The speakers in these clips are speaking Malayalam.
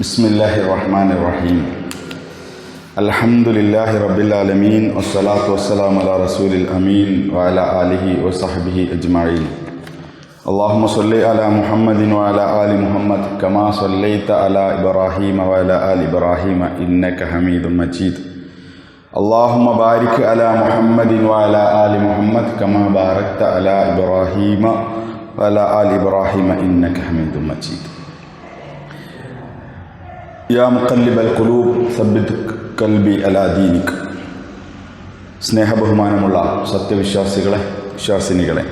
بسم الله الرحمن الرحيم الحمد لله رب العالمين والصلاة والسلام على رسول الأمين وعلى آله وصحبه أجمعين اللهم صل على محمد وعلى آل محمد كما صليت على إبراهيم وعلى آل إبراهيم إنك حميد مجيد اللهم بارك على محمد وعلى آل محمد كما باركت على إبراهيم وعلى آل إبراهيم إنك حميد مجيد യാ മുക്കല്ലിബൽ കുലൂബ് സബിദ് കൽബി അലാ ദീനിക്. സ്നേഹബഹുമാനമുള്ള സത്യവിശ്വാസികളെ വിശ്വാസിനികളെ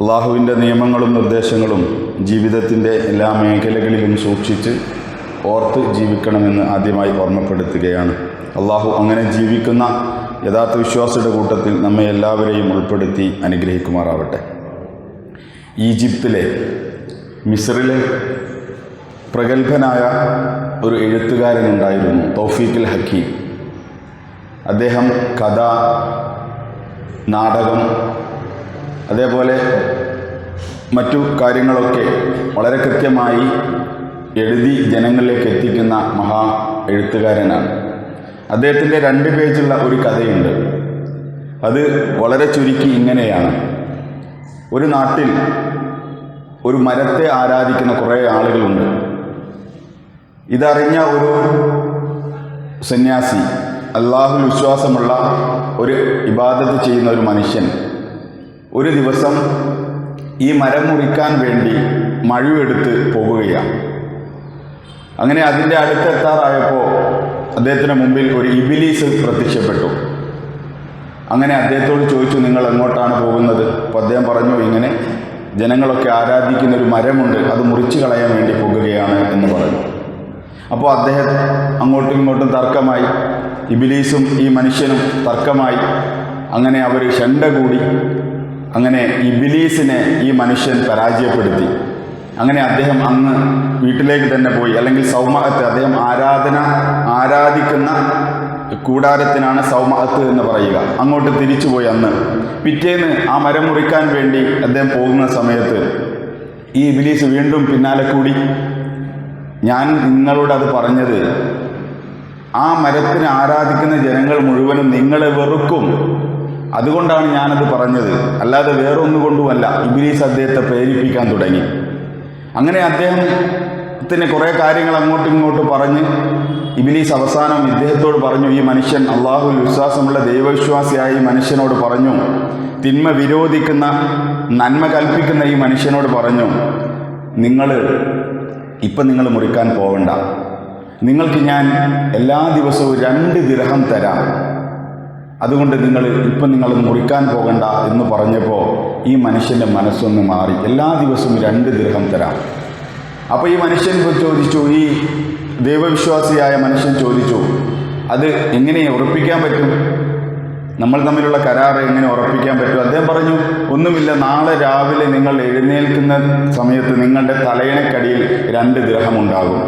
അള്ളാഹുവിന്റെ നിയമങ്ങളും നിർദ്ദേശങ്ങളും ജീവിതത്തിന്റെ എല്ലാ മേഖലകളിലും സൂക്ഷിച്ച് ഓർത്ത് ജീവിക്കണമെന്ന് ആദ്യമായി ഓർമ്മപ്പെടുത്തുകയാണ്. അള്ളാഹു അങ്ങനെ ജീവിക്കുന്ന യഥാർത്ഥ വിശ്വാസിയുടെ കൂട്ടത്തിൽ നമ്മെ എല്ലാവരെയും ഉൾപ്പെടുത്തി അനുഗ്രഹിക്കുമാറാവട്ടെ. ഈജിപ്തിലെ മിസറിലെ പ്രഗത്ഭനായ ഒരു എഴുത്തുകാരനുണ്ടായിരുന്നു തൗഫീഖിൽ ഹക്കീം. അദ്ദേഹം കഥ നാടകം അതേപോലെ മറ്റു കാര്യങ്ങളൊക്കെ വളരെ കൃത്യമായി എഴുതി ജനങ്ങളിലേക്ക് എത്തിക്കുന്ന മഹാ എഴുത്തുകാരനാണ്. അദ്ദേഹത്തിന്റെ രണ്ട് പേജുള്ള ഒരു കഥയുണ്ട്. അത് വളരെ ചുരുക്കി ഇങ്ങനെയാണ്. ഒരു നാട്ടിൽ ഒരു മരത്തെ ആരാധിക്കുന്ന കുറേ ആളുകളുണ്ട്. ഇതറിഞ്ഞ ഒരു സന്യാസി അള്ളാഹു വിശ്വാസമുള്ള ഒരു ഇബാദത്ത് ചെയ്യുന്ന ഒരു മനുഷ്യൻ ഒരു ദിവസം ഈ മരം മുറിക്കാൻ വേണ്ടി മഴുവെടുത്ത് പോവുകയാണ് അങ്ങനെ അതിന്റെ അടുത്തെത്താറായപ്പോൾ അദ്ദേഹത്തിന് മുമ്പിൽ ഒരു ഇബിലീസ് പ്രത്യക്ഷപ്പെട്ടു. അങ്ങനെ അദ്ദേഹത്തോട് ചോദിച്ചു നിങ്ങൾ എങ്ങോട്ടാണ് പോകുന്നത്? അപ്പോൾ അദ്ദേഹം പറഞ്ഞു ഇങ്ങനെ ജനങ്ങളൊക്കെ ആരാധിക്കുന്ന ഒരു മരമുണ്ട് അത് മുറിച്ചു കളയാൻ വേണ്ടി പോകുകയാണ് എന്ന് പറഞ്ഞു. അപ്പോൾ അദ്ദേഹം അങ്ങോട്ടും ഇങ്ങോട്ടും തർക്കമായി. ഇബിലീസും ഈ മനുഷ്യനും തർക്കമായി. അങ്ങനെ അവർ ഷണ്ട കൂടി. അങ്ങനെ ഇബിലീസിനെ ഈ മനുഷ്യൻ പരാജയപ്പെടുത്തി. അങ്ങനെ അദ്ദേഹം അന്ന് വീട്ടിലേക്ക് തന്നെ പോയി. അല്ലെങ്കിൽ സൗമഹത്ത് അദ്ദേഹം ആരാധന ആരാധിക്കുന്ന കൂടാരത്തിനാണ് സൗമഹത്ത് എന്ന് പറയുക. അങ്ങോട്ട് തിരിച്ചു പോയി അന്ന്. പിറ്റേന്ന് ആ മരം മുറിക്കാൻ വേണ്ടി അദ്ദേഹം പോകുന്ന സമയത്ത് ഈ ഇബിലീസ് വീണ്ടും പിന്നാലെ കൂടി. ഞാൻ നിങ്ങളോട് അത് പറഞ്ഞത്. ആ മരത്തിനെ ആരാധിക്കുന്ന ജനങ്ങൾ മുഴുവനും നിങ്ങളെ വെറുക്കും. അതുകൊണ്ടാണ് ഞാനത് പറഞ്ഞത്. അല്ലാതെ വേറൊന്നുകൊണ്ടുമല്ല ഇബിലീസ് അദ്ദേഹത്തെ പ്രേരിപ്പിക്കാൻ തുടങ്ങി. അങ്ങനെ അദ്ദേഹത്തിന് കുറേ കാര്യങ്ങൾ അങ്ങോട്ടും ഇങ്ങോട്ടും പറഞ്ഞ് ഇബിലീസ് അവസാനം ഇദ്ദേഹത്തോട് പറഞ്ഞു ഈ മനുഷ്യൻ അള്ളാഹുൽ വിശ്വാസമുള്ള ദൈവവിശ്വാസിയായ ഈ മനുഷ്യനോട് പറഞ്ഞു. തിന്മ വിരോധിക്കുന്ന നന്മ കൽപ്പിക്കുന്ന ഈ മനുഷ്യനോട് പറഞ്ഞു. നിങ്ങൾ ഇപ്പം നിങ്ങൾ മുറിക്കാൻ പോവണ്ട. നിങ്ങൾക്ക് ഞാൻ എല്ലാ ദിവസവും രണ്ട് ദിർഹം തരാം. അതുകൊണ്ട് നിങ്ങൾ ഇപ്പം നിങ്ങൾ മുറിക്കാൻ പോകണ്ട എന്ന് പറഞ്ഞപ്പോൾ ഈ മനുഷ്യന്റെ മനസ്സൊന്ന് മാറി. എല്ലാ ദിവസവും രണ്ട് ദിർഹം തരാം. അപ്പോൾ ഈ മനുഷ്യൻ ചോദിച്ചു ഈ ദൈവവിശ്വാസിയായ മനുഷ്യൻ ചോദിച്ചു അത് എങ്ങനെ ഉറപ്പിക്കാൻ പറ്റും? നമ്മൾ തമ്മിലുള്ള കരാർ എങ്ങനെ ഉറപ്പിക്കാൻ പറ്റും? അദ്ദേഹം പറഞ്ഞു ഒന്നുമില്ല നാളെ രാവിലെ നിങ്ങൾ എഴുന്നേൽക്കുന്ന സമയത്ത് നിങ്ങളുടെ തലയണക്കടിയിൽ രണ്ട് ഗ്രഹം ഉണ്ടാകും.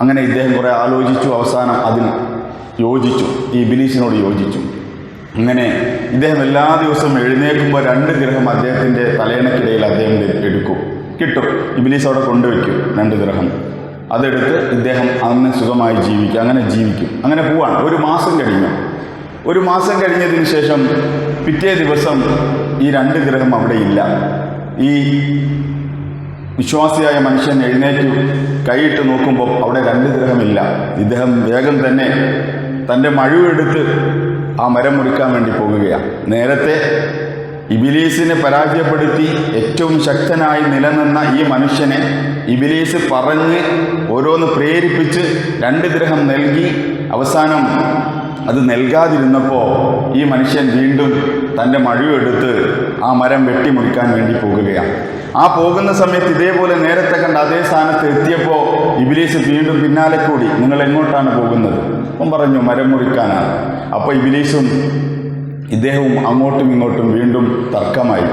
അങ്ങനെ ഇദ്ദേഹം കുറേ ആലോചിച്ചു അവസാനം അതിൽ യോജിച്ചു ഈ ബിലീസിനോട് യോജിച്ചു. അങ്ങനെ ഇദ്ദേഹം എല്ലാ ദിവസവും എഴുന്നേൽക്കുമ്പോൾ രണ്ട് ഗ്രഹം അദ്ദേഹത്തിന്റെ തലയണക്കിടയിൽ അദ്ദേഹം എടുക്കും. കിട്ടും. ഇബിലീസ് അവിടെ കൊണ്ടുവയ്ക്കും രണ്ട് ഗ്രഹം അതെടുത്ത് ഇദ്ദേഹം അന്ന് സുഖമായി ജീവിക്കും. അങ്ങനെ ജീവിക്കും. അങ്ങനെ പോവാണ്. ഒരു മാസം കഴിഞ്ഞു. ഒരു മാസം കഴിഞ്ഞതിന് ശേഷം പിറ്റേ ദിവസം ഈ രണ്ട് ഗ്രഹം അവിടെ ഇല്ല. ഈ വിശ്വാസിയായ മനുഷ്യൻ എഴുന്നേറ്റ് കൈയിട്ട് നോക്കുമ്പോൾ അവിടെ രണ്ട് ഗ്രഹമില്ല ഇദ്ദേഹം വേഗം തന്നെ തന്റെ മഴുവെടുത്ത് ആ മരം മുറിക്കാൻ വേണ്ടി പോകുകയാണ് നേരത്തെ ഇബിലീസിനെ പരാജയപ്പെടുത്തി ഏറ്റവും ശക്തനായി നിലനിന്ന ഈ മനുഷ്യനെ ഇബിലീസ് പറഞ്ഞ് ഓരോന്ന് പ്രേരിപ്പിച്ച് രണ്ട് ഗ്രഹം നൽകി. അവസാനം അത് നൽകാതിരുന്നപ്പോൾ ഈ മനുഷ്യൻ വീണ്ടും തന്റെ മഴുവെടുത്ത് ആ മരം വെട്ടിമുറിക്കാൻ വേണ്ടി പോകുകയാണ്. ആ പോകുന്ന സമയത്ത് ഇതേപോലെ നേരത്തെ കണ്ട അതേ സ്ഥാനത്ത് എത്തിയപ്പോൾ ഇബിലീസ് വീണ്ടും പിന്നാലെ കൂടി നിങ്ങൾ എങ്ങോട്ടാണ് പോകുന്നത്? അപ്പം പറഞ്ഞു മരം മുറിക്കാനാണ്. അപ്പോൾ ഇബിലീസും ഇദ്ദേഹവും അങ്ങോട്ടും ഇങ്ങോട്ടും വീണ്ടും തർക്കമായി.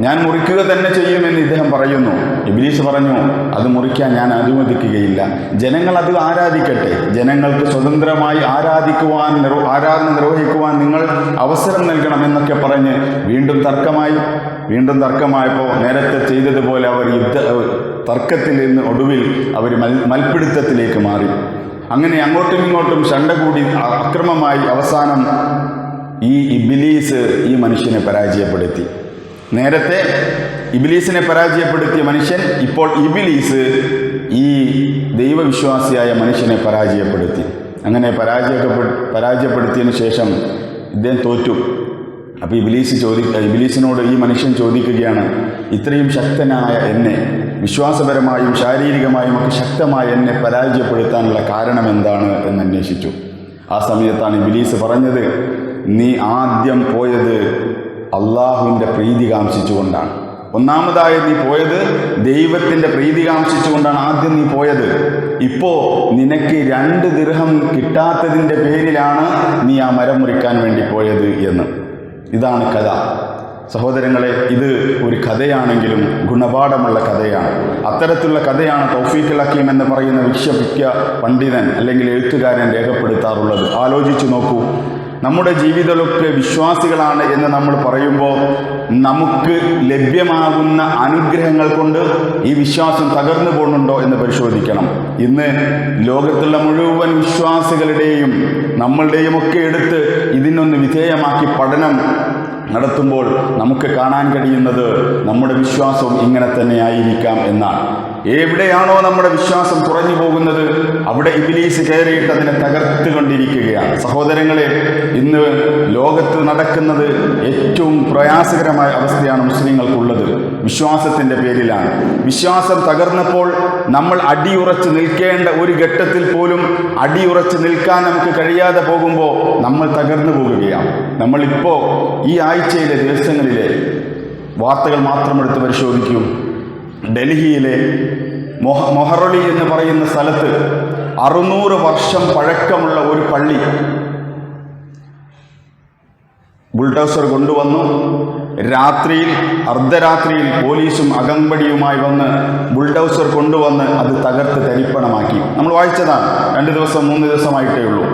ഞാൻ മുറിക്കുക തന്നെ ചെയ്യുമെന്ന് ഇദ്ദേഹം പറയുന്നു. ഇബ്ലീസ് പറഞ്ഞു അത് മുറിക്കാൻ ഞാൻ അനുവദിക്കുകയില്ല. ജനങ്ങൾ അത് ആരാധിക്കട്ടെ. ജനങ്ങൾക്ക് സ്വതന്ത്രമായി ആരാധിക്കുവാൻ ആരാധന നിർവഹിക്കുവാൻ നിങ്ങൾ അവസരം നൽകണം എന്നൊക്കെ പറഞ്ഞ് വീണ്ടും തർക്കമായി വീണ്ടും തർക്കമായപ്പോൾ നേരത്തെ ചെയ്തതുപോലെ അവർ യുദ്ധ തർക്കത്തിൽ നിന്ന് ഒടുവിൽ അവർ മൽ മൽപിടുത്തത്തിലേക്ക് മാറി. അങ്ങനെ അങ്ങോട്ടും ഇങ്ങോട്ടും ശണ്ട കൂടി അക്രമമായി അവസാനം ഈ ഇബിലീസ് ഈ മനുഷ്യനെ പരാജയപ്പെടുത്തി. നേരത്തെ ഇബിലീസിനെ പരാജയപ്പെടുത്തിയ മനുഷ്യൻ ഇപ്പോൾ ഇബിലീസ് ഈ ദൈവവിശ്വാസിയായ മനുഷ്യനെ പരാജയപ്പെടുത്തി. അങ്ങനെ പരാജയപ്പെട്ട് പരാജയപ്പെടുത്തിയതിനു ശേഷം ഇദ്ദേഹം തോറ്റു. അപ്പോൾ ഇബിലീസ് ചോദി ഇബിലീസിനോട് ഈ മനുഷ്യൻ ചോദിക്കുകയാണ് ഇത്രയും ശക്തനായ എന്നെ വിശ്വാസപരമായും ശാരീരികമായും ഒക്കെ ശക്തമായ എന്നെ പരാജയപ്പെടുത്താനുള്ള കാരണം എന്താണ്? എന്ന് അന്വേഷിച്ചു. ആ സമയത്താണ് ഇബിലീസ് പറഞ്ഞത് നീ ആദ്യം പോയത് അള്ളാഹുവിന്റെ പ്രീതി കാംക്ഷിച്ചുകൊണ്ടാണ്. ഒന്നാമതായി നീ പോയത് ദൈവത്തിന്റെ പ്രീതി കാംക്ഷിച്ചുകൊണ്ടാണ് ആദ്യം നീ പോയത്. ഇപ്പോൾ നിനക്ക് രണ്ട് ദിർഹം കിട്ടാത്തതിന്റെ പേരിലാണ് നീ ആ മരം മുറിക്കാൻ വേണ്ടി പോയത് എന്ന്. ഇതാണ് കഥ. സഹോദരങ്ങളെ ഇത് ഒരു കഥയാണെങ്കിലും ഗുണപാഠമുള്ള കഥയാണ്. അത്തരത്തിലുള്ള കഥയാണ് തൗഫീഖുൽ ഹക്കീം എന്ന് പറയുന്ന വിശ്വവിഖ്യ പണ്ഡിതൻ അല്ലെങ്കിൽ എഴുത്തുകാരൻ രേഖപ്പെടുത്താറുള്ളത്. ആലോചിച്ചു നോക്കൂ. നമ്മുടെ ജീവിതമൊക്കെ വിശ്വാസികളാണ് എന്ന് നമ്മൾ പറയുമ്പോൾ നമുക്ക് ലഭ്യമാകുന്ന അനുഗ്രഹങ്ങൾ കൊണ്ട് ഈ വിശ്വാസം തകർന്നു പോകുന്നുണ്ടോ എന്ന് പരിശോധിക്കണം. ഇന്ന് ലോകത്തുള്ള മുഴുവൻ വിശ്വാസികളുടെയും നമ്മളുടെയും ഒക്കെ എടുത്ത് ഇതിനൊന്ന് വിധേയമാക്കി പഠനം നടത്തുമ്പോൾ നമുക്ക് കാണാൻ കഴിയുന്നത് നമ്മുടെ വിശ്വാസവും ഇങ്ങനെ തന്നെ ആയിരിക്കാം എന്നാണ്. എവിടെയാണോ നമ്മുടെ വിശ്വാസം കുറഞ്ഞു പോകുന്നത് അവിടെ ഇബിലീസ് കയറിയിട്ട് അതിനെ തകർത്തുകൊണ്ടിരിക്കുകയാണ് സഹോദരങ്ങളെ ഇന്ന് ലോകത്ത് നടക്കുന്നത് ഏറ്റവും പ്രയാസകരമായ അവസ്ഥയാണ് മുസ്ലിങ്ങൾക്കുള്ളത്. വിശ്വാസത്തിന്റെ പേരിലാണ്. വിശ്വാസം തകർന്നപ്പോൾ നമ്മൾ അടിയുറച്ച് നിൽക്കേണ്ട ഒരു ഘട്ടത്തിൽ പോലും അടിയുറച്ച് നിൽക്കാൻ നമുക്ക് കഴിയാതെ പോകുമ്പോൾ നമ്മൾ തകർന്നു പോകുകയാണ്. നമ്മളിപ്പോൾ ഈ ആഴ്ചയിലെ ദിവസങ്ങളിലെ വാർത്തകൾ മാത്രം എടുത്ത് പരിശോധിക്കൂ. ഡൽഹിയിലെ മൊഹ മൊഹറളി എന്ന് പറയുന്ന സ്ഥലത്ത് അറുന്നൂറ് വർഷം പഴക്കമുള്ള ഒരു പള്ളി ബുൾഡോസർ കൊണ്ടുവന്നു. രാത്രിയിൽ അർദ്ധരാത്രിയിൽ പോലീസും അകമ്പടിയുമായി വന്ന് ബുൾഡോസർ കൊണ്ടുവന്ന് അത് തകർത്ത് തരിപ്പണമാക്കി. നമ്മൾ വായിച്ചതാണ്. രണ്ട് ദിവസം മൂന്ന് ദിവസമായിട്ടേ ഉള്ളൂ.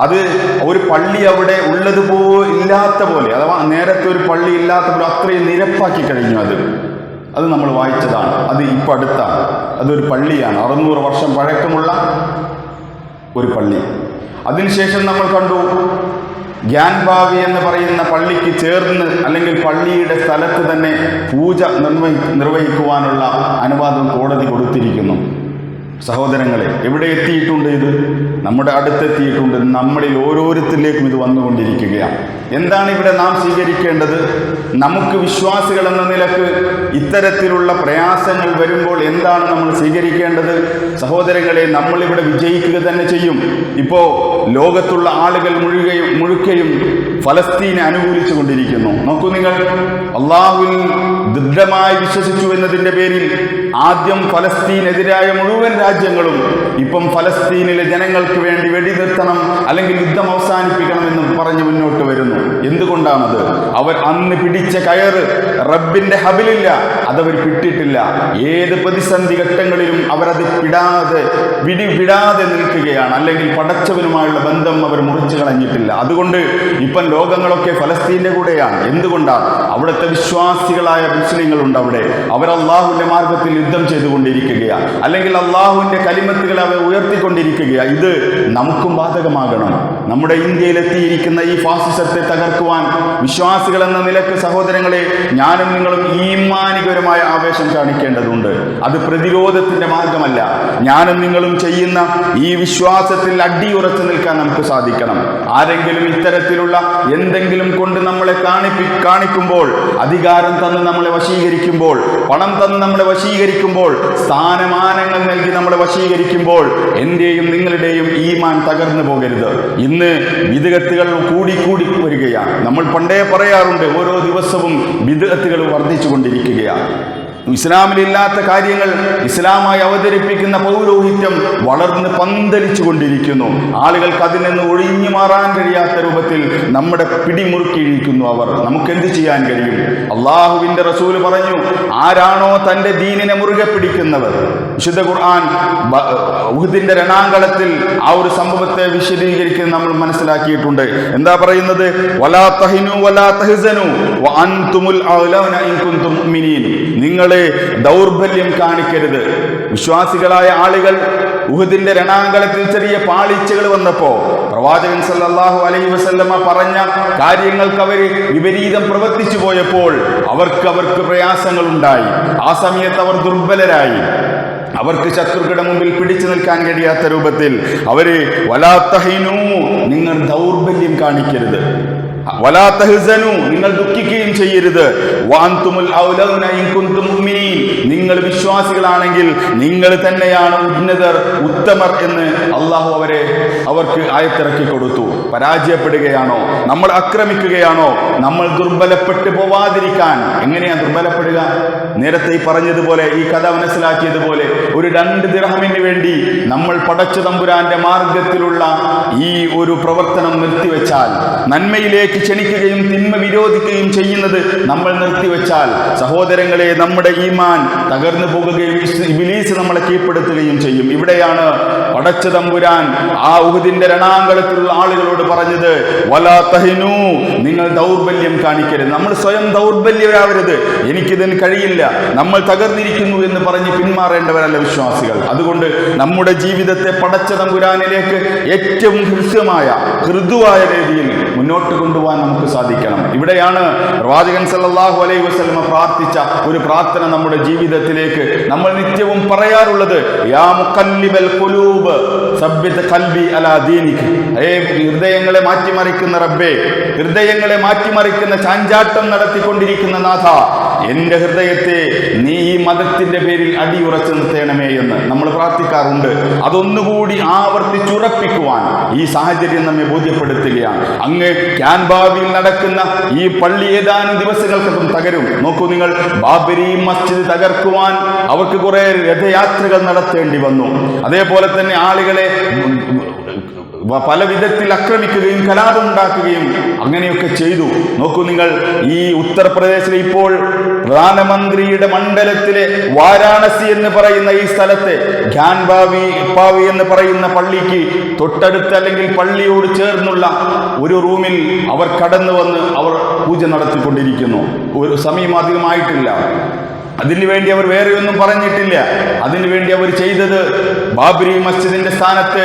അത് ഒരു പള്ളി അവിടെ ഉള്ളതുപോലെ ഇല്ലാത്ത പോലെ അഥവാ നേരത്തെ ഒരു പള്ളി ഇല്ലാത്ത പോലെ അത്രയും നിരപ്പാക്കി കഴിഞ്ഞു അത്. അത് നമ്മൾ വായിച്ചതാണ്. അത് ഇപ്പം അടുത്താണ്. അതൊരു പള്ളിയാണ്. അറുന്നൂറ് വർഷം പഴക്കമുള്ള ഒരു പള്ളി. അതിനുശേഷം നമ്മൾ കണ്ടു ഗ്യാൻബാവി എന്ന് പറയുന്ന പള്ളിക്ക് ചേർന്ന് അല്ലെങ്കിൽ പള്ളിയുടെ സ്ഥലത്ത് തന്നെ പൂജ നിർവഹി നിർവഹിക്കുവാനുള്ള അനുവാദം കോടതി കൊടുത്തിരിക്കുന്നു. സഹോദരങ്ങളെ എവിടെ എത്തിയിട്ടുണ്ട് ഇത്? നമ്മുടെ അടുത്തെത്തിയിട്ടുണ്ട്. നമ്മളിൽ ഓരോരുത്തരിലേക്കും ഇത് വന്നുകൊണ്ടിരിക്കുകയാണ്. എന്താണ് ഇവിടെ നാം സ്വീകരിക്കേണ്ടത്? നമുക്ക് വിശ്വാസികൾ എന്ന നിലയ്ക്ക് ഇത്തരത്തിലുള്ള പ്രയാസങ്ങൾ വരുമ്പോൾ എന്താണ് നമ്മൾ സ്വീകരിക്കേണ്ടത്? സഹോദരങ്ങളെ നമ്മളിവിടെ വിജയിക്കുക തന്നെ ചെയ്യും. ഇപ്പോൾ ലോകത്തുള്ള ആളുകൾ മുഴുകയും മുഴുക്കയും ഫലസ്തീനെ അനുകൂലിച്ചു കൊണ്ടിരിക്കുന്നു. നോക്കൂ നിങ്ങൾ. അള്ളാഹുവിൽ ദൃഢമായി വിശ്വസിച്ചു എന്നതിന്റെ പേരിൽ ആദ്യം ഫലസ്തീനെതിരായ മുഴുവൻ രാജ്യങ്ങളും ഇപ്പം ഫലസ്തീനിലെ ജനങ്ങൾക്ക് വേണ്ടി വെടിനിർത്തണം അല്ലെങ്കിൽ യുദ്ധം അവസാനിപ്പിക്കണം എന്ന് പറഞ്ഞ് മുന്നോട്ട് വരുന്നു. എന്തുകൊണ്ടാണത്? അവർ അന്ന് പിടിച്ച കയറ് റബ്ബിന്റെ ഹബിലില്ല. അതവർ പിട്ടിട്ടില്ല. ഏത് പ്രതിസന്ധി ഘട്ടങ്ങളിലും അവരത് പിടാതെ വിടി വിടാതെ നിൽക്കുകയാണ്. അല്ലെങ്കിൽ പടച്ചവനുമായുള്ള ബന്ധം അവർ മുറിച്ചു കളഞ്ഞിട്ടില്ല. അതുകൊണ്ട് ഇപ്പം ലോകങ്ങളൊക്കെ ഫലസ്തീന്റെ കൂടെയാണ്. എന്തുകൊണ്ടാണ്? അവിടുത്തെ വിശ്വാസികളായ മുസ്ലിങ്ങളുണ്ട് അവിടെ. അവർ അള്ളാഹുവിന്റെ മാർഗത്തിൽ യുദ്ധം ചെയ്തുകൊണ്ടിരിക്കുകയാണ് അല്ലെങ്കിൽ അള്ളാഹുവിന്റെ കലിമത്തുകൾ അവർ ഉയർത്തിക്കൊണ്ടിരിക്കുകയാണ് ഇത് നമുക്കും ബാധകമാകണം. നമ്മുടെ ഇന്ത്യയിൽ എത്തിയിരിക്കുന്ന ഈ ഫാസിസത്തെ തകർക്കുവാൻ വിശ്വാസികൾ എന്ന നിലയ്ക്ക് സഹോദരങ്ങളെ ഞാനും നിങ്ങളും ഈമാനികരമായ ആവേശം കാണിക്കേണ്ടതുണ്ട്. അത് പ്രതിരോധത്തിന്റെ മാർഗമല്ല. ഞാനും നിങ്ങളും ചെയ്യുന്ന ഈ വിശ്വാസത്തിൽ അടിയുറച്ചു നിൽക്കാൻ നമുക്ക് സാധിക്കണം. ആരെങ്കിലും ഇത്തരത്തിലുള്ള എന്തെങ്കിലും കൊണ്ട് നമ്മളെ കാണിപ്പി കാണിക്കുമ്പോൾ അധികാരം തന്ന് നമ്മളെ വശീകരിക്കുമ്പോൾ പണം തന്ന് നമ്മളെ വശീകരിക്കുമ്പോൾ സ്ഥാനമാനങ്ങൾ നൽകി നമ്മളെ വശീകരിക്കുമ്പോൾ എന്റെയും നിങ്ങളുടെയും ഈമാൻ തകർന്നു പോകരുത്. ഇന്ന് വിദഗത്തുകൾ കൂടിക്കൂടി കൂടി വരികയാണ്. നമ്മൾ പണ്ടേ പറയാറുണ്ട് ഓരോ ദിവസവും വിദഗത്തുകൾ വർദ്ധിച്ചു കൊണ്ടിരിക്കുകയാണ് ഇസ്ലാമിലില്ലാത്ത കാര്യങ്ങൾ ഇസ്ലാമായി അവതരിപ്പിക്കുന്ന പൗരോഹിത്യം വളർന്ന് പന്തലിച്ചു കൊണ്ടിരിക്കുന്നു ആളുകൾക്ക് അതിൽ നിന്ന് ഒഴിഞ്ഞു മാറാൻ കഴിയാത്ത രൂപത്തിൽ നമ്മുടെ പിടിമുറുക്കിയിരിക്കുന്നു അവർ. നമുക്ക് എന്ത് ചെയ്യാൻ കഴിയും? അള്ളാഹുവിന്റെ റസൂൽ പറഞ്ഞു ആരാണോ തന്റെ ദീനിനെ മുറുകെ പിടിക്കുന്നവർ? വിശുദ്ധ ഖുർആൻ ഉഹുദിന്റെ രണാങ്കളത്തിൽ ആ ഒരു സംഭവത്തെ വിശദീകരിക്കുന്നത് നമ്മൾ മനസ്സിലാക്കിയിട്ടുണ്ട്. എന്താ പറയുന്നത്? വലാ തഹിനു വലാ തഹിസനു അൻതുമുൽ മുഅ്മിനീൻ. നിങ്ങളെ ദൗർബല്യം കാണിക്കരുത്. വിശ്വാസികളായ ആളുകൾ ഉഹുദിന്റെ രണാങ്കണത്തിൽ ചെറിയ പാളിച്ചകൾ വന്നപ്പോ പ്രവാചകൻ സല്ലാഹു അലൈഹി വസല്ലമ പറഞ്ഞ കാര്യങ്ങൾക്ക് അവർ വിപരീതം പ്രവർത്തിച്ചു പോയപ്പോൾ അവർക്ക് അവർക്ക് പ്രയാസങ്ങൾ ഉണ്ടായി ആ സമയത്ത് അവർ ദുർബലരായി. അവർക്ക് ശത്രുക്കളുടെ മുമ്പിൽ പിടിച്ചു നിൽക്കാൻ കഴിയാത്ത രൂപത്തിൽ അവർ വലാത്തഹിനു നിങ്ങൾ ദൗർബല്യം കാണിക്കരുത്. നിങ്ങൾ ദുഃഖിക്കുകയും ചെയ്യരുത്. വാന്തുമുൽ ഔലൗന ഇൻ കുന്തും മുഅ്മിനീൻ. നിങ്ങൾ വിശ്വാസികളാണെങ്കിൽ നിങ്ങൾ തന്നെയാണ് ഉന്നതർ ഉത്തമർ എന്ന് അള്ളാഹു അവരെ അവർക്ക് ആയത്തിറക്കി കൊടുത്തു. പരാജയപ്പെടുകയാണോ? നമ്മൾ ആക്രമിക്കുകയാണോ? നമ്മൾ ദുർബലപ്പെട്ടു പോവാതിരിക്കാൻ. എങ്ങനെയാണ് ദുർബലപ്പെടുക? നേരത്തെ ഈ പറഞ്ഞതുപോലെ ഈ കഥ മനസ്സിലാക്കിയതുപോലെ ഒരു രണ്ട് ദിർഹമിന് വേണ്ടി നമ്മൾ പടച്ചു തമ്പുരാന്റെ മാർഗത്തിലുള്ള ഈ ഒരു പ്രവർത്തനം നിർത്തിവെച്ചാൽ നന്മയിലേക്ക് ക്ഷണിക്കുകയും തിന്മ വിരോധിക്കുകയും ചെയ്യുന്നത് നമ്മൾ നിർത്തിവെച്ചാൽ സഹോദരങ്ങളെ നമ്മുടെ ഈമാൻ തകർന്നു പോകുകയും ഇബിലീസ് നമ്മളെ കീഴ്പ്പെടുത്തുകയും ചെയ്യും. ഇവിടെയാണ് പടച്ച തമ്പുരാൻ ആ ഉഹുദിന്റെ രണാങ്കളത്തിലുള്ള ആളുകളോട് പറഞ്ഞത് വലാ തഹിനു നിങ്ങൾ ദൗർബല്യം കാണിക്കരുത്. നമ്മൾ സ്വയം ദൗർബല്യരാവരുത്. എനിക്കിതിന് കഴിയില്ല. നമ്മൾ തകർന്നിരിക്കുന്നു എന്ന് പറഞ്ഞ് പിന്മാറേണ്ടവരല്ല വിശ്വാസികൾ. അതുകൊണ്ട് നമ്മുടെ ജീവിതത്തെ പടച്ച തമ്പുരാനിലേക്ക് ഏറ്റവും ഹൃദ്യമായ ഹൃദുവായ രീതിയിൽ മുന്നോട്ട് കൊണ്ടുപോകാൻ നമുക്ക് സാധിക്കണം. ഇവിടെയാണ് പ്രവാചകൻ സല്ലാഹു അലൈഹി വസ്ലമ പ്രാർത്ഥിച്ച ഒരു പ്രാർത്ഥന നമ്മുടെ ജീവിതത്തിലേക്ക് നമ്മൾ നിത്യവും പറയാറുള്ളത്. യാ സബ്ബിത് അലാ ഹൃദയങ്ങളെ മാറ്റിമറിക്കുന്ന റബ്ബേ ഹൃദയങ്ങളെ മാറ്റിമറിക്കുന്ന ചാഞ്ചാട്ടം നടത്തിക്കൊണ്ടിരിക്കുന്ന നാഥ എന്റെ ഹൃദയത്തെ നീ ഈ മതത്തിന്റെ പേരിൽ അടിയുറച്ചു നിർത്തേണമേ എന്ന് നമ്മൾ പ്രാർത്ഥിക്കാറുണ്ട്. അതൊന്നുകൂടി ആവർത്തിച്ചുറപ്പിക്കുവാൻ ഈ സാഹചര്യം നമ്മെ ബോധ്യപ്പെടുത്തുകയാണ്. അങ്ങ് ക്യാൻബാവിൽ നടക്കുന്ന ഈ പള്ളി ഏതാനും ദിവസങ്ങൾക്കകം തകരും. നോക്കൂ നിങ്ങൾ ബാബരി മസ്ജിദ് തകർക്കുവാൻ അവർക്ക് കുറെ രഥയാത്രകൾ നടത്തേണ്ടി വന്നു. അതേപോലെ തന്നെ ആളുകളെ പല വിധത്തിൽ ആക്രമിക്കുകയും കലാപമുണ്ടാക്കുകയും അങ്ങനെയൊക്കെ ചെയ്തു. നോക്കൂ നിങ്ങൾ ഈ ഉത്തർപ്രദേശിലെ ഇപ്പോൾ പ്രധാനമന്ത്രിയുടെ മണ്ഡലത്തിലെ വാരാണസി എന്ന് പറയുന്ന ഈ സ്ഥലത്തെ ഖ്യാൻബാവി ഇപ്പാവി എന്ന് പറയുന്ന പള്ളിക്ക് തൊട്ടടുത്ത് അല്ലെങ്കിൽ പള്ളിയോട് ചേർന്നുള്ള ഒരു റൂമിൽ അവർ കടന്നു വന്ന് അവർ പൂജ നടത്തിക്കൊണ്ടിരിക്കുന്നു. ഒരു സമയം അധികമായിട്ടില്ല. അതിനു വേണ്ടി അവർ വേറെ ഒന്നും പറഞ്ഞിട്ടില്ല. അതിനു വേണ്ടി അവർ ചെയ്തത് ബാബരി മസ്ജിദിന്റെ സ്ഥാനത്ത്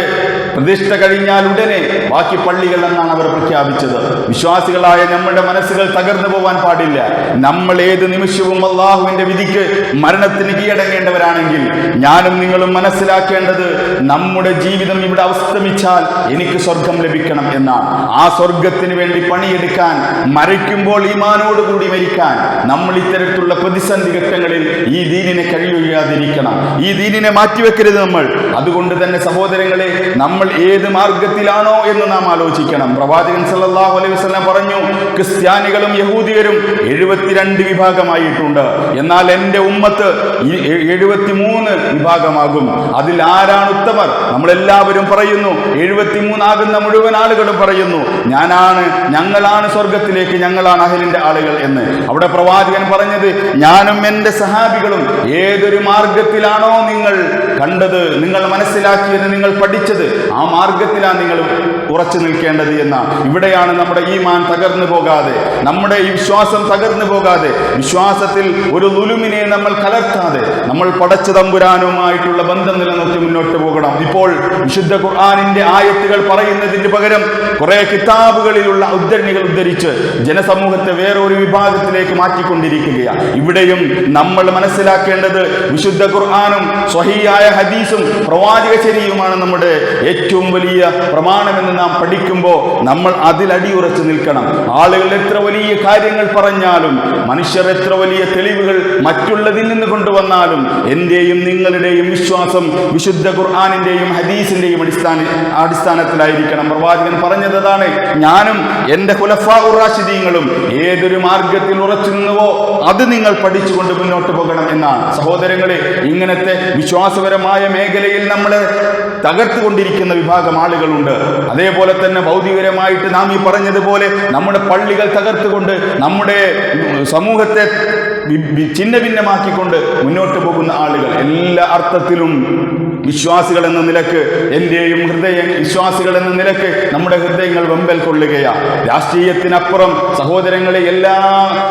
പ്രതിഷ്ഠ കഴിഞ്ഞാൽ ഉടനെ ബാക്കി പള്ളികൾ എന്നാണ് അവർ പ്രഖ്യാപിച്ചത്. വിശ്വാസികളായ നമ്മുടെ മനസ്സുകൾ തകർന്നു പോവാൻ പാടില്ല. നമ്മൾ ഏത് നിമിഷവും അള്ളാഹുവിന്റെ വിധിക്ക് മരണത്തിന് കീഴടങ്ങേണ്ടവരാണെങ്കിൽ ഞാനും നിങ്ങളും മനസ്സിലാക്കേണ്ടത് നമ്മുടെ ജീവിതം ഇവിടെ അവസ്തമിച്ചാൽ എനിക്ക് സ്വർഗം ലഭിക്കണം എന്നാണ്. ആ സ്വർഗത്തിന് വേണ്ടി പണിയെടുക്കാൻ മരിക്കുമ്പോൾ ഈമാനോടുകൂടി മരിക്കാൻ നമ്മൾ ഇത്തരത്തിലുള്ള പ്രതിസന്ധി ഘട്ടങ്ങളിൽ ഈ ദീനിനെ കഴിയുകയാതിരിക്കണം. ഈ ദീനിനെ മാറ്റിവെക്കരുത് നമ്മൾ. അതുകൊണ്ട് തന്നെ സഹോദരങ്ങളെ നമ്മൾ ഏത് മാർഗത്തിലാണോ എന്ന് നാം ആലോചിക്കണം. പ്രവാചകൻ സല്ലാഹു അലൈഹി വസ്ലം പറഞ്ഞു ക്രിസ്ത്യാനികളും യഹൂദിയരും എഴുപത്തിരണ്ട് വിഭാഗമായിട്ടുണ്ട്. എന്നാൽ എന്റെ ഉമ്മത്ത് എഴുപത്തിമൂന്ന് വിഭാഗമാകും. അതിൽ ആരാണ് ഉത്തമർ? നമ്മളെല്ലാവരും പറയുന്നു എഴുപത്തിമൂന്നാകുന്ന മുഴുവൻ ആളുകളും പറയുന്നു ഞാനാണ് ഞങ്ങളാണ് സ്വർഗത്തിലേക്ക് ഞങ്ങളാണ് അഹലിന്റെ ആളുകൾ എന്ന്. അവിടെ പ്രവാചകൻ പറഞ്ഞത് ഞാനും എന്റെ സഹാബികളും ഏതൊരു മാർഗത്തിലാണോ നിങ്ങൾ കണ്ടത് നിങ്ങൾ മനസ്സിലാക്കിയത് നിങ്ങൾ പഠിച്ചത് മാർഗത്തിലാണ് നിങ്ങൾ ഉറച്ചു നിൽക്കേണ്ടത് എന്ന. ഇവിടെയാണ് നമ്മുടെ ഈ മാൻ തകർന്നു പോകാതെ നമ്മുടെ ഈ വിശ്വാസം തകർന്നു പോകാതെ വിശ്വാസത്തിൽ ഒരു നുലുമിനെ നമ്മൾ കലർത്താതെ നമ്മൾ പടച്ചു തമ്പുരാനുമായിട്ടുള്ള ബന്ധം നിലനിർത്തി മുന്നോട്ട് പോകണം. ഇപ്പോൾ വിശുദ്ധ ഖുർആാനിന്റെ ആയത്തുകൾ പറയുന്നതിന് പകരം കുറെ കിതാബുകളിലുള്ള ഉദ്ധരണികൾ ഉദ്ധരിച്ച് ജനസമൂഹത്തെ വേറൊരു വിഭാഗത്തിലേക്ക് മാറ്റിക്കൊണ്ടിരിക്കുകയാണ്. ഇവിടെയും നമ്മൾ മനസ്സിലാക്കേണ്ടത് വിശുദ്ധ ഖുർആാനും സ്വഹിയായ ഹദീസും പ്രവാചക ശരിയുമാണ് നമ്മുടെ ഏറ്റവും വലിയ പ്രമാണമെന്ന് നാം പഠിക്കുമ്പോൾ നമ്മൾ അതിൽ അടിയുറച്ചു നിൽക്കണം. ആളുകൾ എത്ര വലിയ കാര്യങ്ങൾ പറഞ്ഞാലും മനുഷ്യർ എത്ര വലിയ തെളിവുകൾ മറ്റുള്ളതിൽ നിന്ന് കൊണ്ടുവന്നാലും എന്റെയും നിങ്ങളുടെയും വിശ്വാസം വിശുദ്ധ ഖുർആാനിന്റെയും ഹദീസിന്റെയും അടിസ്ഥാന അടിസ്ഥാനത്തിലായിരിക്കണം. പ്രവാചകൻ പറഞ്ഞതാണ് ഞാനും എന്റെ ഖുലഫാ റാഷിദീങ്ങളും ഏതൊരു മാർഗത്തിൽ ഉറച്ചു നിന്നുവോ അത് നിങ്ങൾ പഠിച്ചുകൊണ്ട് മുന്നോട്ട് പോകണം എന്നാണ്. സഹോദരങ്ങളെ ഇങ്ങനത്തെ വിശ്വാസപരമായ മേഖലയിൽ നമ്മളെ തകർത്തുകൊണ്ടിരിക്കുന്ന വിഭാഗം ആളുകളുണ്ട്. അതേപോലെ തന്നെ ഭൗതികപരമായിട്ട് നാം ഈ പറഞ്ഞതുപോലെ നമ്മുടെ പള്ളികൾ തകർത്തുകൊണ്ട് നമ്മുടെ സമൂഹത്തെ ചിന്ന ഭിന്നമാക്കിക്കൊണ്ട് മുന്നോട്ട് പോകുന്ന ആളുകൾ എല്ലാ അർത്ഥത്തിലും വിശ്വാസികൾ എന്ന നിലയ്ക്ക് എന്റെയും ഹൃദയം വിശ്വാസികൾ എന്ന നിലയ്ക്ക് നമ്മുടെ ഹൃദയങ്ങൾ വെമ്പൽ കൊള്ളുകയാണ് രാഷ്ട്രീയത്തിനപ്പുറം സഹോദരങ്ങളെ എല്ലാ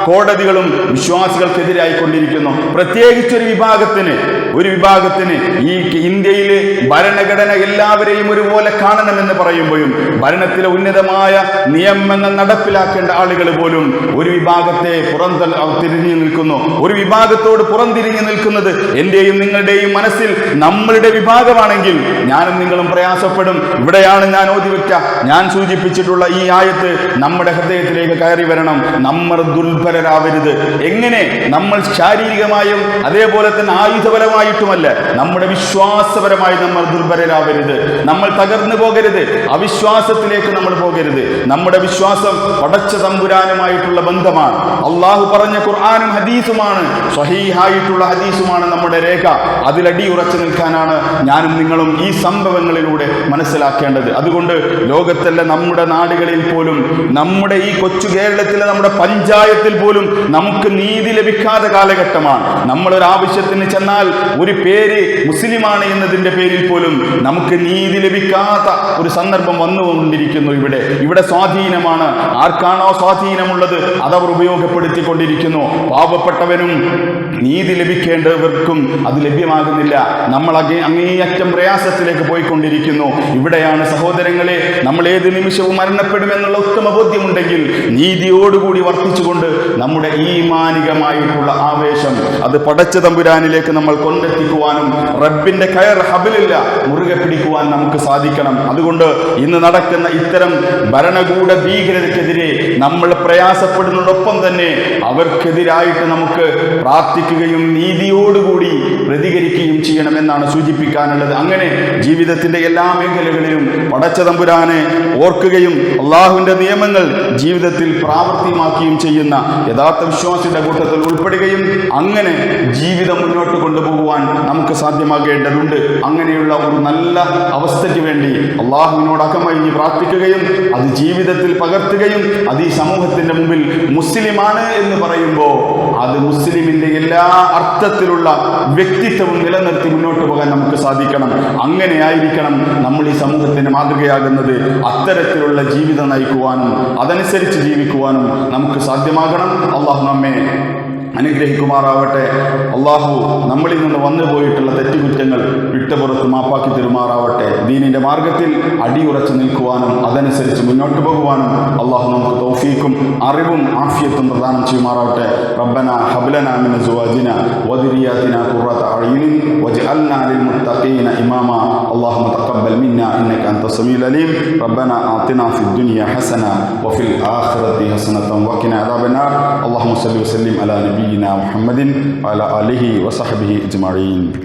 കോടതികളും വിശ്വാസികൾക്കെതിരായി കൊണ്ടിരിക്കുന്നു. പ്രത്യേകിച്ച് ഒരു വിഭാഗത്തിന് ഒരു വിഭാഗത്തിന് ഈ ഇന്ത്യയിലെ ഭരണഘടന എല്ലാവരെയും ഒരുപോലെ കാണണമെന്ന് പറയുമ്പോഴും ഭരണത്തിലെ ഉന്നതമായ നിയമങ്ങൾ നടപ്പിലാക്കേണ്ട ആളുകൾ പോലും ഒരു വിഭാഗത്തെ പുറന്തൽ തിരിഞ്ഞു നിൽക്കുന്നു. ഒരു വിഭാഗത്തോട് പുറംതിരിഞ്ഞു നിൽക്കുന്നത് എന്റെയും നിങ്ങളുടെയും മനസ്സിൽ നമ്മളുടെ വിഭാഗമാണെങ്കിൽ ഞാനും നിങ്ങളും പ്രയാസപ്പെടും. ഇവിടെയാണ് ഞാൻ ഓതി വെക്ക ഞാൻ സൂചിപ്പിച്ചിട്ടുള്ള ഈ ആയത്ത് നമ്മുടെ ഹൃദയത്തിലേക്ക് കയറി വരണം. നമ്മൾ ദുർബലരാവരുത് എങ്ങനെ? നമ്മൾ ശാരീരികമായും അതേപോലെ തന്നെ ആയുധപരമായിട്ടുമല്ല. നമ്മുടെ വിശ്വാസപരമായി നമ്മൾ ദുർബലരാവരുത് നമ്മൾ തകർന്നു പോകരുത്. അവിശ്വാസത്തിലേക്ക് നമ്മൾ പോകരുത്. നമ്മുടെ വിശ്വാസം പടച്ച തമ്പുരാനുമായിട്ടുള്ള ബന്ധമാണ്. അള്ളാഹു പറഞ്ഞ ഖുർആാനും ഹദീസുമാണ്. സ്വഹീഹായിട്ടുള്ള ഹദീസുമാണ് നമ്മുടെ രേഖ. അതിലടി ഉറച്ചു നിൽക്കാനാണ് ഞാനും നിങ്ങളും ഈ സംഭവങ്ങളിലൂടെ മനസ്സിലാക്കേണ്ടത്. അതുകൊണ്ട് ലോകത്തല്ല നമ്മുടെ നാടുകളിൽ പോലും നമ്മുടെ ഈ കൊച്ചു കേരളത്തിലെ നമ്മുടെ പഞ്ചായത്തിൽ പോലും നമുക്ക് നീതി ലഭിക്കാത്ത കാലഘട്ടമാണ്. നമ്മളൊരു ആവശ്യത്തിന് ചെന്നാൽ ഒരു പേര് മുസ്ലിമാണ് എന്നതിന്റെ പേരിൽ പോലും നമുക്ക് നീതി ലഭിക്കാത്ത ഒരു സന്ദർഭം വന്നുകൊണ്ടിരിക്കുന്നു ഇവിടെ. ഇവിടെ സ്വാധീനമാണ്. ആർക്കാണോ സ്വാധീനമുള്ളത് അതവർ ഉപയോഗപ്പെടുത്തിക്കൊണ്ടിരിക്കുന്നു. പാവപ്പെട്ടവനും നീതി ലഭിക്കേണ്ടവർക്കും അത് ലഭ്യമാകുന്നില്ല. നമ്മൾ അങ്ങേയറ്റം പ്രയാസത്തിലേക്ക് പോയിക്കൊണ്ടിരിക്കുന്നു. ഇവിടെയാണ് സഹോദരങ്ങളെ നമ്മൾ ഏത് നിമിഷവും മരണപ്പെടുമെന്നുള്ള ഉത്തമ ബോധ്യമുണ്ടെങ്കിൽ നീതിയോടുകൂടി വർത്തിച്ചുകൊണ്ട് നമ്മുടെ ഈ മാനികമായിട്ടുള്ള ആവേശം അത് പടച്ച തമ്പുരാനിലേക്ക് നമ്മൾ കൊണ്ടെത്തിക്കുവാനും റബ്ബിന്റെ കയർ ഹബിലില്ല മുറുകെ പിടിക്കുവാൻ നമുക്ക് സാധിക്കണം. അതുകൊണ്ട് ഇന്ന് നടക്കുന്ന ഇത്തരം ഭരണകൂട ഭീകരതയ്ക്കെതിരെ നമ്മൾ പ്രയാസപ്പെടുന്നതോടൊപ്പം തന്നെ അവർക്കെതിരായിട്ട് നമുക്ക് പ്രാർത്ഥിക്കുകയും നീതിയോടുകൂടി പ്രതികരിക്കുകയും ചെയ്യണമെന്നാണ് സൂചിപ്പിക്കാനുള്ളത് അങ്ങനെ ജീവിതത്തിന്റെ എല്ലാ മേഖലകളിലും പടച്ച തമ്പുരാനെ ഓർക്കുകയും അള്ളാഹുവിന്റെ നിയമങ്ങൾ ജീവിതത്തിൽ പ്രാവർത്തികമാക്കുകയും ചെയ്യുന്ന യഥാർത്ഥ വിശ്വാസിയുടെ കൂട്ടത്തിൽ ഉൾപ്പെടുകയും അങ്ങനെ ജീവിതം മുന്നോട്ട് കൊണ്ടുപോകുവാൻ നമുക്ക് സാധ്യമാകേണ്ടതുണ്ട്. അങ്ങനെയുള്ള ഒരു നല്ല അവസ്ഥയ്ക്ക് വേണ്ടി അള്ളാഹുവിനോട് അകമഴിഞ്ഞ് പ്രാർത്ഥിക്കുകയും അത് ജീവിതത്തിൽ പകർത്തുകയും അത് ഈ സമൂഹത്തിന്റെ മുമ്പിൽ മുസ്ലിമാണ് എന്ന് പറയുമ്പോൾ അത് മുസ്ലിമിന്റെ എല്ലാ അർത്ഥത്തിലുള്ള വ്യക്തിത്വവും നിലനിർത്തി മുന്നോട്ട് പോകാൻ നമുക്ക് സാധിക്കണം. അങ്ങനെയായിരിക്കണം നമ്മൾ ഈ സമൂഹത്തിന് മാതൃകയാകുന്നത്. അത്തരത്തിലുള്ള ജീവിതം നയിക്കുവാനും അതനുസരിച്ച് ജീവിക്കുവാനും നമുക്ക് സാധ്യമാകണം. അള്ളാഹു നമ്മെ അനുഗ്രഹിക്കുമാറാവട്ടെ. അള്ളാഹു നമ്മളിൽ നിന്ന് വന്നു പോയിട്ടുള്ള തെറ്റുകുറ്റങ്ങൾ വിട്ടുപുറത്ത് മാപ്പാക്കി തരുമാറാവട്ടെ. ദീനിന്റെ മാർഗത്തിൽ അടിയുറച്ചു നിൽക്കുവാനും അതനുസരിച്ച് മുന്നോട്ട് പോകുവാനും അള്ളാഹു നമുക്ക് തൗഫീക്കും അറിവും ആഫിയത്തും പ്രദാനം ചെയ്യുമാറാവട്ടെ. റബ്ബന ഹബ്ലന മിന സുവാജിന വദിരിയാതിന ഖുറത അയ്യുൻ واجعلنا للمتقين إماما. اللهم تقبل منا إنك أنت السميع العليم. ربنا أعطنا في الدنيا حسنة وفي الآخرة حسنة وقنا عذاب النار. اللهم صل وسلم على نبينا محمد وعلى آله وصحبه أجمعين.